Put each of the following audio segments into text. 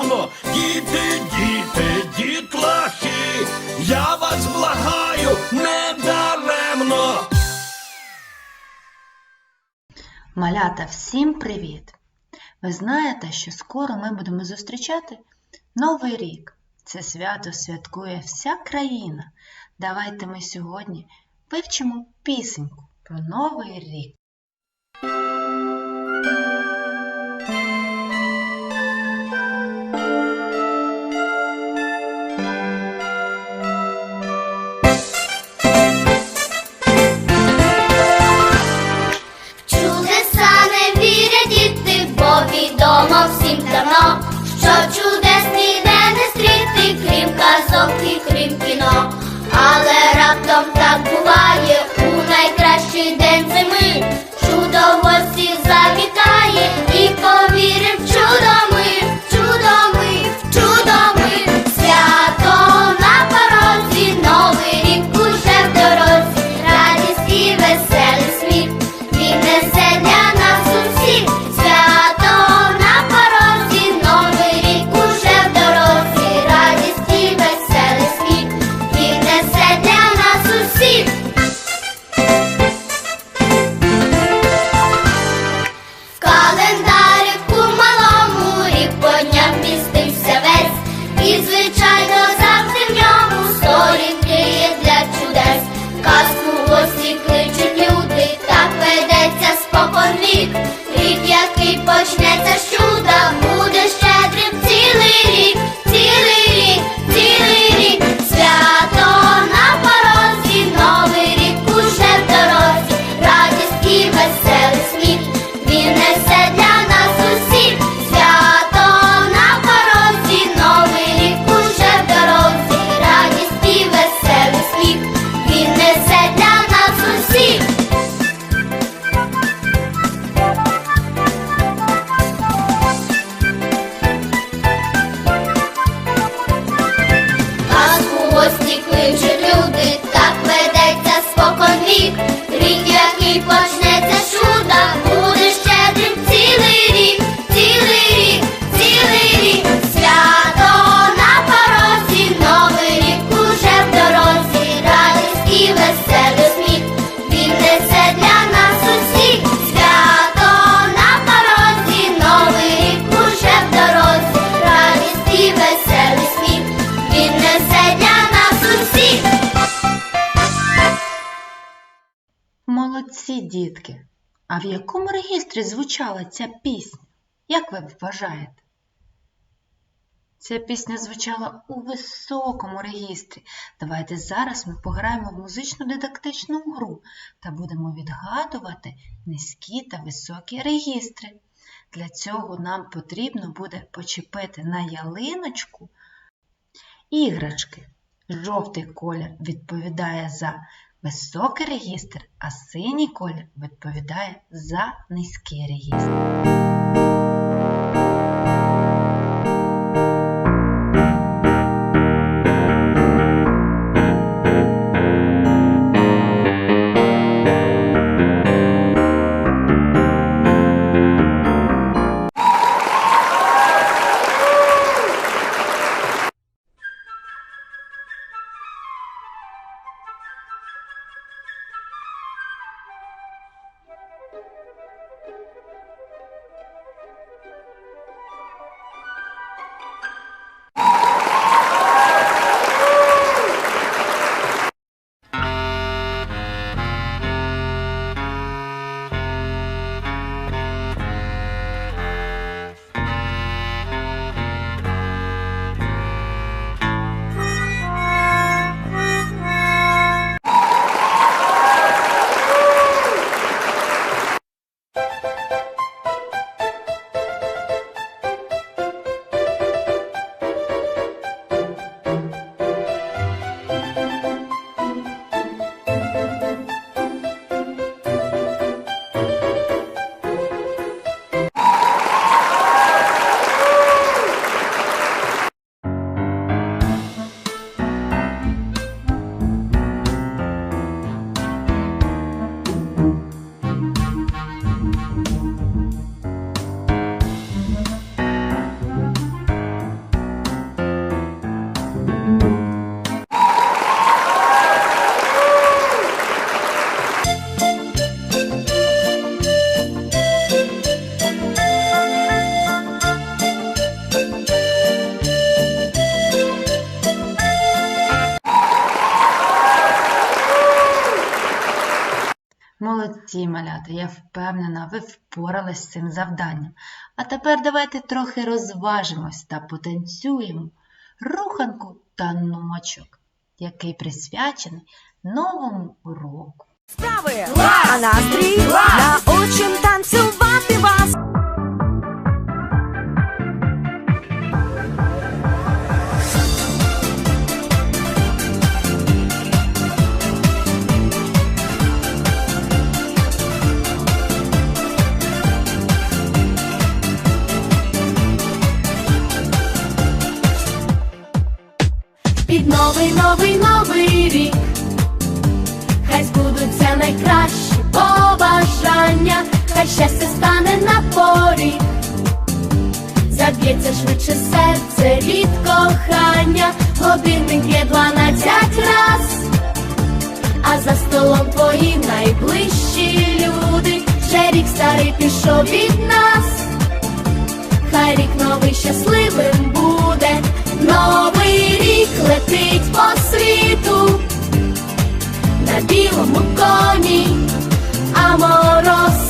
земло, діти, діти, дітлахи, я вас благаю недаремно. Малята, всім привіт! Ви знаєте, що скоро ми будемо зустрічати Новий рік. Це свято святкує вся країна. Давайте ми сьогодні вивчимо пісеньку про Новий рік. рік. дітки, а в якому регістрі звучала ця пісня? Як ви вважаєте? Ця пісня звучала у високому регістрі. Давайте зараз ми пограємо в музичну дидактичну гру та будемо відгадувати низькі та високі регістри. Для цього нам потрібно буде почепити на ялиночку іграшки. Жовтий колір відповідає за високий регістр, а синій колір відповідає за низький регістр. Молодці, малята, я впевнена, ви впорались з цим завданням. А тепер давайте трохи розважимось та потанцюємо руханку таночок, який присвячений новому уроку. Справи, а настрій научим танцювати вас. Порі. Заб'ється швидше серце від кохання, годинник є дванадцять раз, а за столом твої найближчі люди, ще рік старий пішов від нас. Хай рік новий щасливим буде, новий рік летить по світу. На білому коні, а мороз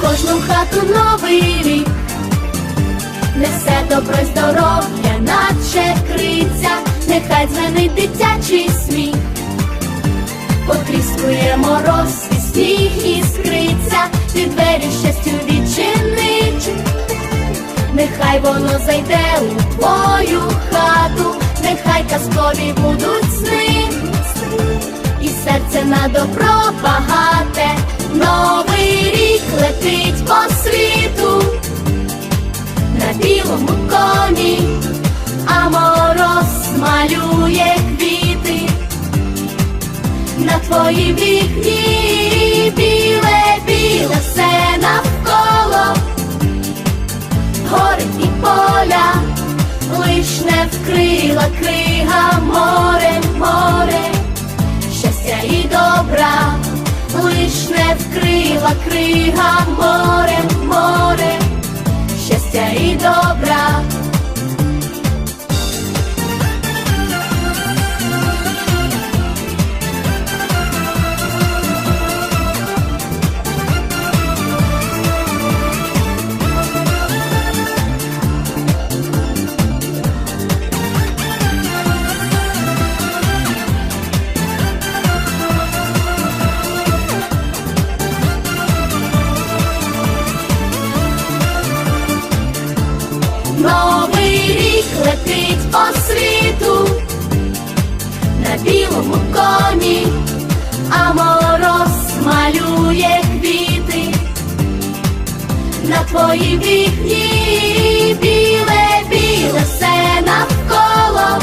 Кожну хату новий рік. Несе добро здоров'я, наче криця, нехай дзвенить дитячий сміх, потріскує мороз і сніг іскриться, ти двері щастю відчинить. Нехай воно зайде у твою хату, нехай казкові будуть сни, і серце на добро багате, новий рік летить по світу, на білому коні, а мороз малює квіти, на твоїм вікні, біле, біле все навколо. Гори і поля, лиш вкрила крига. Море, море, щастя і добра, вкрила крига море, море, щастя і добра. Летить по світу на білому коні, а мороз малює квіти. На твоїм вікні, біле, біле все навколо,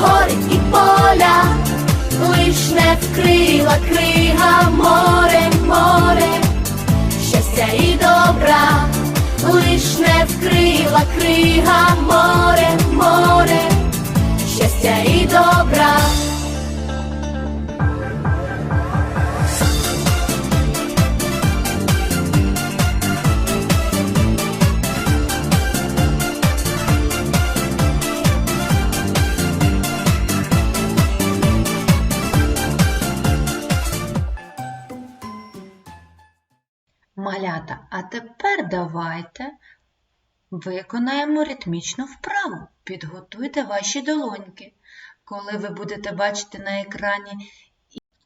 гори і поля, лиш не вкрила крига добра. Малята, а тепер давайте виконаємо ритмічну вправу. Підготуйте ваші долоньки. Коли ви будете бачити на екрані,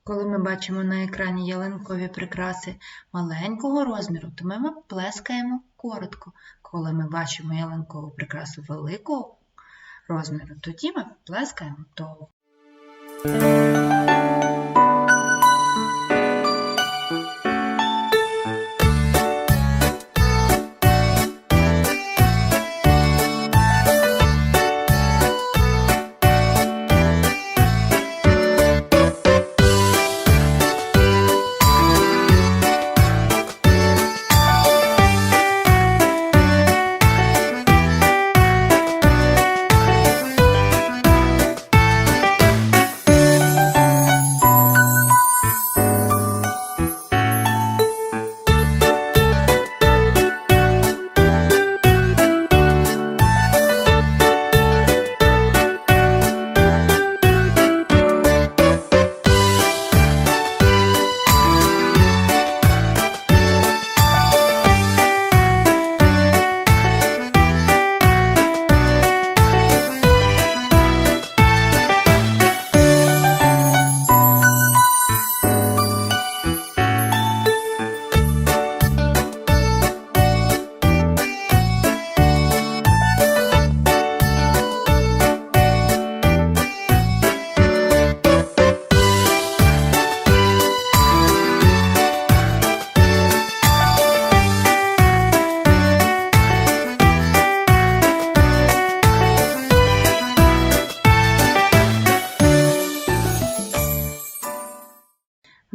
коли ми бачимо на екрані ялинкові прикраси маленького розміру, то ми плескаємо коротко. Коли ми бачимо ялинкову прикрасу великого розміру, тоді ми плескаємо довго.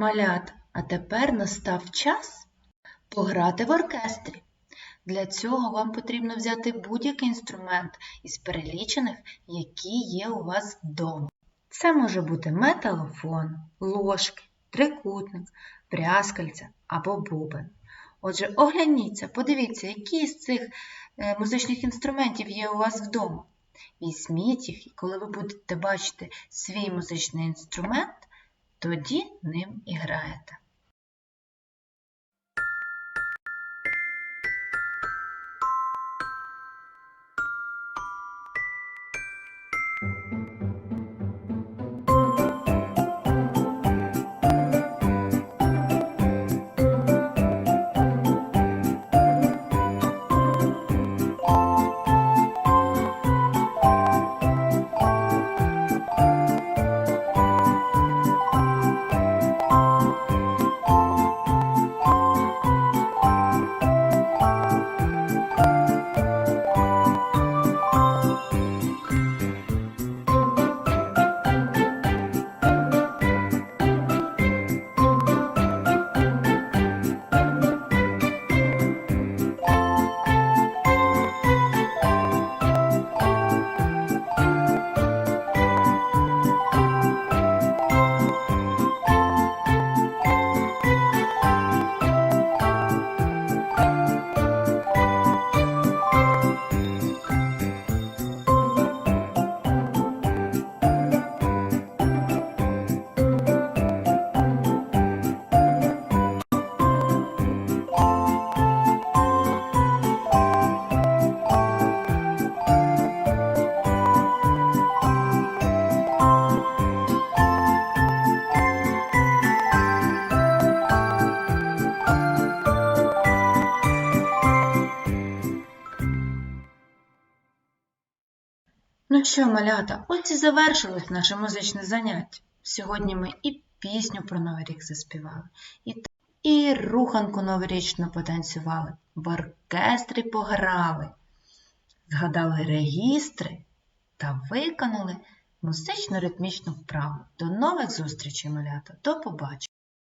Малята, а тепер настав час пограти в оркестрі. Для цього вам потрібно взяти будь-який інструмент із перелічених, які є у вас вдома. Це може бути металофон, ложки, трикутник, брязкальця або бубен. Отже, огляніться, подивіться, які з цих е, музичних інструментів є у вас вдома. Візьміть їх, і коли ви будете бачити свій музичний інструмент, тоді ним і граєте. Ну що, малята, ось і завершилось наше музичне заняття. Сьогодні ми і пісню про Новий рік заспівали, і, і руханку новорічну потанцювали, в оркестрі пограли, згадали регістри та виконали музично-ритмічну вправу. До нових зустрічей, малята! До побачення!